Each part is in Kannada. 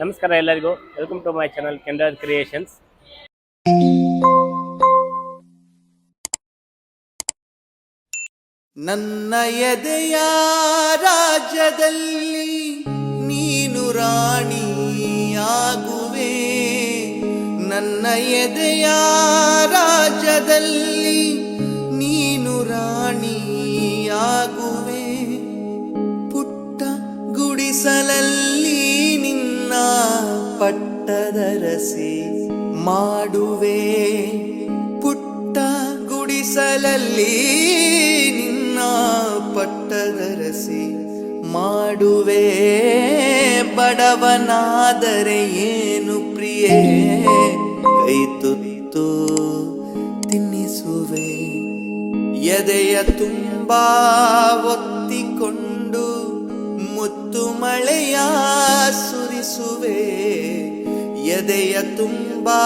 ನಮಸ್ಕಾರ ಎಲ್ಲರಿಗೂ. ವೆಲ್ಕಮ್ ಟು ಮೈ ಚಾನಲ್ ಕೆಂಡರ್ ಕ್ರಿಯೇಷನ್ಸ್ ನನ್ನ ಎದೆಯ ರಾಜ್ಯದಲ್ಲಿ ನೀನು ರಾಣಿಯಾಗುವೆ. ನನ್ನ ಎದೆಯ ರಾಜ್ಯದಲ್ಲಿ ಪಟ್ಟದ ರಸಿ ಮಾಡುವೆ. ಪುಟ್ಟ ಗುಡಿಸಲಲ್ಲಿ ನಿನ್ನ ಪಟ್ಟದರಸಿ ಮಾಡುವೆ. ಬಡವನಾದರೆ ಏನು ಪ್ರಿಯೇ? ಕೈ ತುತ್ತು ತಿನ್ನಿಸುವೆ. ಎದೆಯ ತುಂಬ ಒತ್ತಿಕೊಂಡು ಮುತ್ತು ಮಳೆಯ ಸುರಿಸುವೆ. ಎದೆಯ ತುಂಬಾ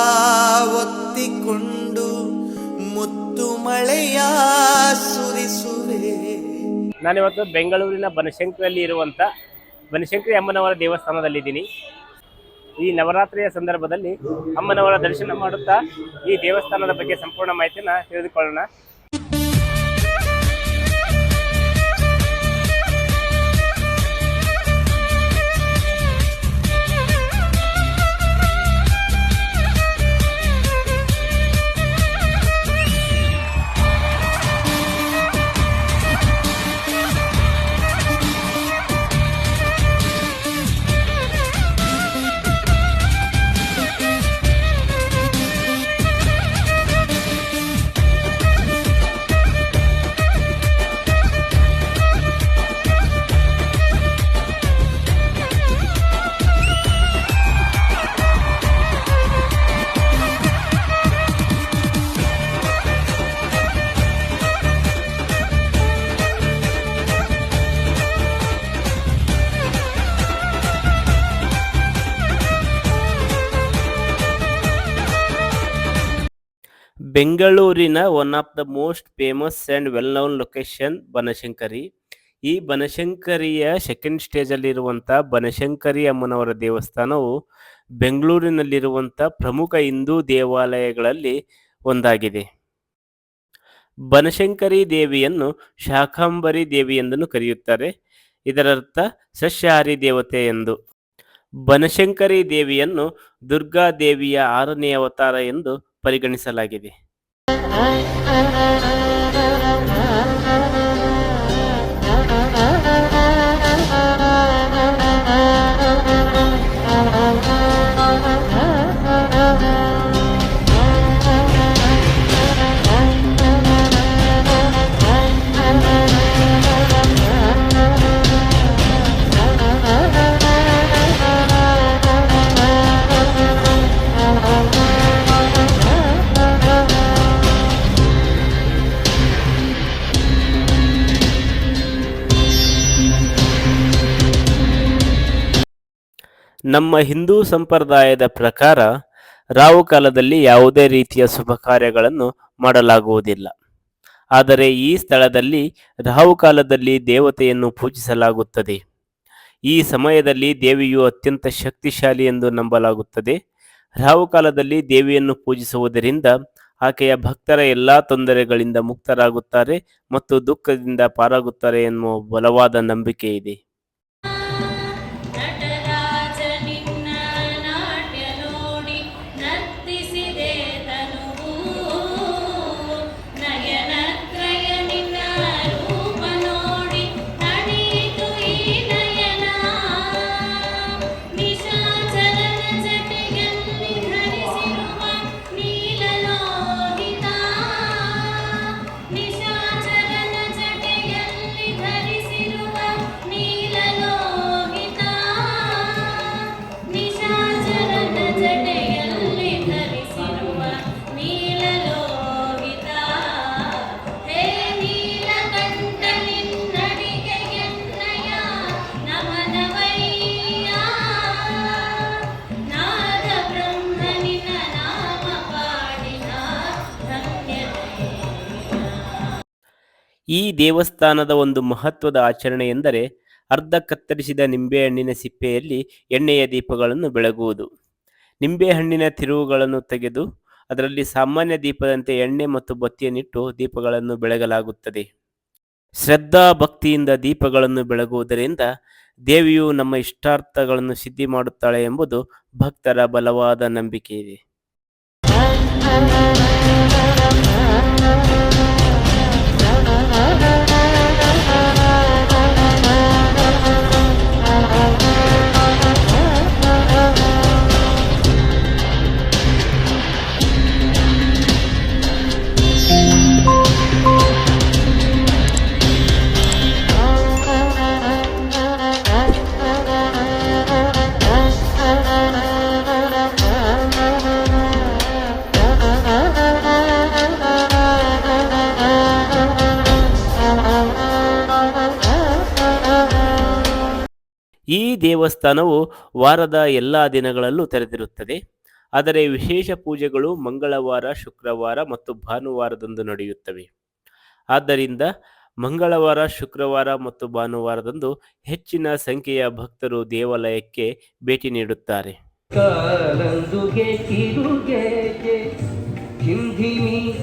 ಒತ್ತಿಕೊಂಡು ಮುತ್ತು ಮಳೆಯ ಸುರಿಸುವೆ. ನಾನಿವತ್ತು ಬೆಂಗಳೂರಿನ ಬನಶಂಕರಿಯಲ್ಲಿ ಇರುವಂತ ಬನಶಂಕರಿ ಅಮ್ಮನವರ ದೇವಸ್ಥಾನದಲ್ಲಿದ್ದೀನಿ. ಈ ನವರಾತ್ರಿಯ ಸಂದರ್ಭದಲ್ಲಿ ಅಮ್ಮನವರ ದರ್ಶನ ಮಾಡುತ್ತಾ ಈ ದೇವಸ್ಥಾನದ ಬಗ್ಗೆ ಸಂಪೂರ್ಣ ಮಾಹಿತಿಯನ್ನು ತಿಳಿದುಕೊಳ್ಳೋಣ. ಬೆಂಗಳೂರಿನ one of the most famous and well known location Banashankari ಈ ಬನಶಂಕರಿಯ ಸೆಕೆಂಡ್ ಸ್ಟೇಜಲ್ಲಿರುವಂಥ ಬನಶಂಕರಿ ಅಮ್ಮನವರ ದೇವಸ್ಥಾನವು ಬೆಂಗಳೂರಿನಲ್ಲಿರುವಂಥ ಪ್ರಮುಖ ಹಿಂದೂ ದೇವಾಲಯಗಳಲ್ಲಿ ಒಂದಾಗಿದೆ. ಬನಶಂಕರಿ ದೇವಿಯನ್ನು ಶಾಕಾಂಬರಿ ದೇವಿ ಎಂದನ್ನು ಕರೆಯುತ್ತಾರೆ. ಇದರರ್ಥ ಸಸ್ಯಾಹಾರಿ ದೇವತೆ ಎಂದು. ಬನಶಂಕರಿ ದೇವಿಯನ್ನು ದುರ್ಗಾ ದೇವಿಯ ಆರನೇ ಅವತಾರ ಎಂದು ಪರಿಗಣಿಸಲಾಗಿದೆ. Música ನಮ್ಮ ಹಿಂದೂ ಸಂಪ್ರದಾಯದ ಪ್ರಕಾರ ರಾವು ಕಾಲದಲ್ಲಿ ಯಾವುದೇ ರೀತಿಯ ಶುಭ ಕಾರ್ಯಗಳನ್ನು ಮಾಡಲಾಗುವುದಿಲ್ಲ. ಆದರೆ ಈ ಸ್ಥಳದಲ್ಲಿ ರಾಹು ಕಾಲದಲ್ಲಿ ದೇವತೆಯನ್ನು ಪೂಜಿಸಲಾಗುತ್ತದೆ. ಈ ಸಮಯದಲ್ಲಿ ದೇವಿಯು ಅತ್ಯಂತ ಶಕ್ತಿಶಾಲಿ ಎಂದು ನಂಬಲಾಗುತ್ತದೆ. ರಾವು ಕಾಲದಲ್ಲಿ ದೇವಿಯನ್ನು ಪೂಜಿಸುವುದರಿಂದ ಆಕೆಯ ಭಕ್ತರ ಎಲ್ಲ ತೊಂದರೆಗಳಿಂದ ಮುಕ್ತರಾಗುತ್ತಾರೆ ಮತ್ತು ದುಃಖದಿಂದ ಪಾರಾಗುತ್ತಾರೆ ಎನ್ನುವ ಬಲವಾದ ನಂಬಿಕೆ ಇದೆ ಈ ದೇವಸ್ಥಾನದ ಒಂದು ಮಹತ್ವದ ಆಚರಣೆ ಎಂದರೆ ಅರ್ಧ ಕತ್ತರಿಸಿದ ನಿಂಬೆಹಣ್ಣಿನ ಸಿಪ್ಪೆಯಲ್ಲಿ ಎಣ್ಣೆಯ ದೀಪಗಳನ್ನು ಬೆಳಗುವುದು. ನಿಂಬೆಹಣ್ಣಿನ ತಿರುವುಗಳನ್ನು ತೆಗೆದು ಅದರಲ್ಲಿ ಸಾಮಾನ್ಯ ದೀಪದಂತೆ ಎಣ್ಣೆ ಮತ್ತು ಬತ್ತಿಯನ್ನಿಟ್ಟು ದೀಪಗಳನ್ನು ಬೆಳಗಲಾಗುತ್ತದೆ. ಶ್ರದ್ಧಾ ಭಕ್ತಿಯಿಂದ ದೀಪಗಳನ್ನು ಬೆಳಗುವುದರಿಂದ ದೇವಿಯು ನಮ್ಮ ಇಷ್ಟಾರ್ಥಗಳನ್ನು ಸಿದ್ಧಿ ಮಾಡುತ್ತಾಳೆ ಎಂಬುದು ಭಕ್ತರ ಬಲವಾದ ನಂಬಿಕೆ ಇದೆ ಈ ದೇವಸ್ಥಾನವು ವಾರದ ಎಲ್ಲ ದಿನಗಳಲ್ಲೂ ತೆರೆದಿರುತ್ತದೆ. ಆದರೆ ವಿಶೇಷ ಪೂಜೆಗಳು ಮಂಗಳವಾರ, ಶುಕ್ರವಾರ ಮತ್ತು ಭಾನುವಾರದಂದು ನಡೆಯುತ್ತವೆ. ಆದ್ದರಿಂದ ಮಂಗಳವಾರ, ಶುಕ್ರವಾರ ಮತ್ತು ಭಾನುವಾರದಂದು ಹೆಚ್ಚಿನ ಸಂಖ್ಯೆಯ ಭಕ್ತರು ದೇವಾಲಯಕ್ಕೆ ಭೇಟಿ ನೀಡುತ್ತಾರೆ. ಧಿಮಿ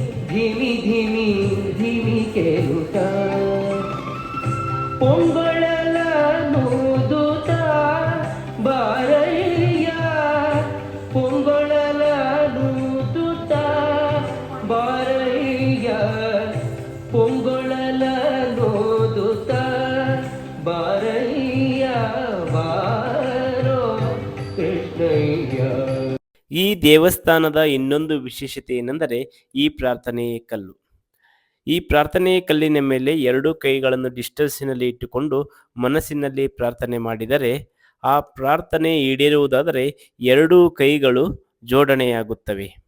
ಈ ದೇವಸ್ಥಾನದ ಇನ್ನೊಂದು ವಿಶೇಷತೆ ಏನೆಂದರೆ ಈ ಪ್ರಾರ್ಥನೆಯ ಕಲ್ಲು. ಈ ಪ್ರಾರ್ಥನೆಯ ಕಲ್ಲಿನ ಮೇಲೆ ಎರಡು ಕೈಗಳನ್ನು ಡಿಸ್ಟನ್ಸಿನಲ್ಲಿ ಇಟ್ಟುಕೊಂಡು ಮನಸ್ಸಿನಲ್ಲಿ ಪ್ರಾರ್ಥನೆ ಮಾಡಿದರೆ, ಆ ಪ್ರಾರ್ಥನೆ ಈಡೇರುವುದಾದರೆ ಎರಡೂ ಕೈಗಳು ಜೋಡಣೆಯಾಗುತ್ತವೆ.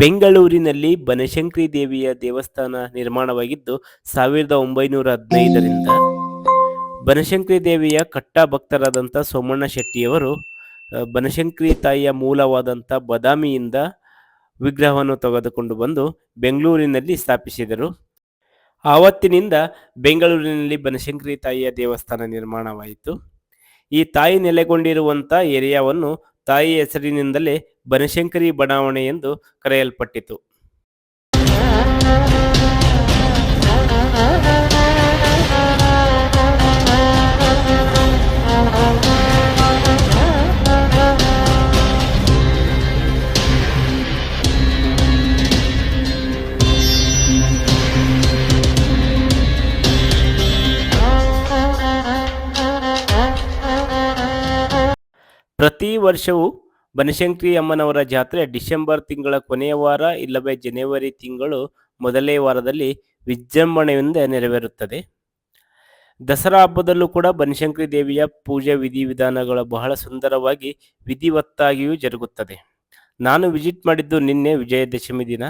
ಬೆಂಗಳೂರಿನಲ್ಲಿ ಬನಶಂಕರಿ ದೇವಿಯ ದೇವಸ್ಥಾನ ನಿರ್ಮಾಣವಾಗಿದ್ದು, ಸಾವಿರದ ಒಂಬೈನೂರ ಹದಿನೈದರಿಂದ ಬನಶಂಕರಿ ದೇವಿಯ ಕಟ್ಟ ಭಕ್ತರಾದಂಥ ಸೋಮಣ್ಣ ಶೆಟ್ಟಿಯವರು ಬನಶಂಕರಿ ತಾಯಿಯ ಮೂಲವಾದಂಥ ಬದಾಮಿಯಿಂದ ವಿಗ್ರಹವನ್ನು ತೆಗೆದುಕೊಂಡು ಬಂದು ಬೆಂಗಳೂರಿನಲ್ಲಿ ಸ್ಥಾಪಿಸಿದರು. ಆವತ್ತಿನಿಂದ ಬೆಂಗಳೂರಿನಲ್ಲಿ ಬನಶಂಕರಿ ತಾಯಿಯ ದೇವಸ್ಥಾನ ನಿರ್ಮಾಣವಾಯಿತು. ಈ ತಾಯಿ ನೆಲೆಗೊಂಡಿರುವಂಥ ಏರಿಯಾವನ್ನು ತಾಯಿ ಹೆಸರಿನಿಂದಲೇ ಬನಶಂಕರಿ ಬಡಾವಣೆ ಎಂದು ಕರೆಯಲ್ಪಟ್ಟಿತು. ಪ್ರತಿ ವರ್ಷವೂ ಬನಶಂಕರಿ ಅಮ್ಮನವರ ಜಾತ್ರೆ ಡಿಸೆಂಬರ್ ತಿಂಗಳ ಕೊನೆಯ ವಾರ ಇಲ್ಲವೇ ಜನವರಿ ತಿಂಗಳು ಮೊದಲೇ ವಾರದಲ್ಲಿ ವಿಜೃಂಭಣೆಯಿಂದ ನೆರವೇರುತ್ತದೆ. ದಸರಾ ಹಬ್ಬದಲ್ಲೂ ಕೂಡ ಬನಶಂಕರಿ ದೇವಿಯ ಪೂಜೆ ವಿಧಿವಿಧಾನಗಳು ಬಹಳ ಸುಂದರವಾಗಿ ವಿಧಿವತ್ತಾಗಿಯೂ ಜರುಗುತ್ತದೆ. ನಾನು ವಿಸಿಟ್ ಮಾಡಿದ್ದು ನಿನ್ನೆ ವಿಜಯದಶಮಿ ದಿನ.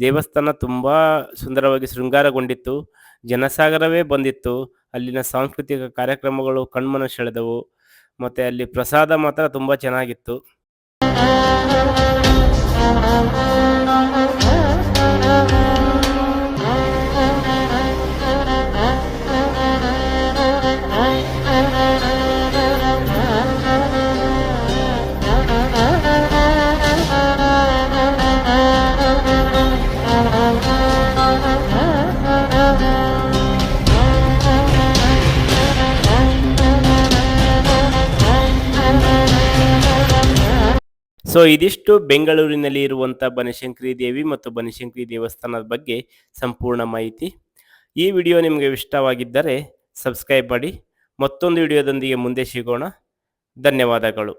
ದೇವಸ್ಥಾನ ತುಂಬ ಸುಂದರವಾಗಿ ಶೃಂಗಾರಗೊಂಡಿತ್ತು. ಜನಸಾಗರವೇ ಬಂದಿತ್ತು. ಅಲ್ಲಿನ ಸಾಂಸ್ಕೃತಿಕ ಕಾರ್ಯಕ್ರಮಗಳು ಕಣ್ಮನ ಸೆಳೆದವು. ಮತ್ತು ಅಲ್ಲಿ ಪ್ರಸಾದ ಮಾತ್ರ ತುಂಬಾ ಚೆನ್ನಾಗಿತ್ತು. ಸೊ ಇದಿಷ್ಟು ಬೆಂಗಳೂರಿನಲ್ಲಿ ಇರುವಂಥ ಬನಶಂಕರಿ ದೇವಿ ಮತ್ತು ಬನಶಂಕರಿ ದೇವಸ್ಥಾನದ ಬಗ್ಗೆ ಸಂಪೂರ್ಣ ಮಾಹಿತಿ. ಈ ವಿಡಿಯೋ ನಿಮಗೆ ಇಷ್ಟವಾಗಿದ್ದರೆ ಸಬ್ಸ್ಕ್ರೈಬ್ ಮಾಡಿ. ಮತ್ತೊಂದು ವಿಡಿಯೋದೊಂದಿಗೆ ಮುಂದೆ ಸಿಗೋಣ. ಧನ್ಯವಾದಗಳು.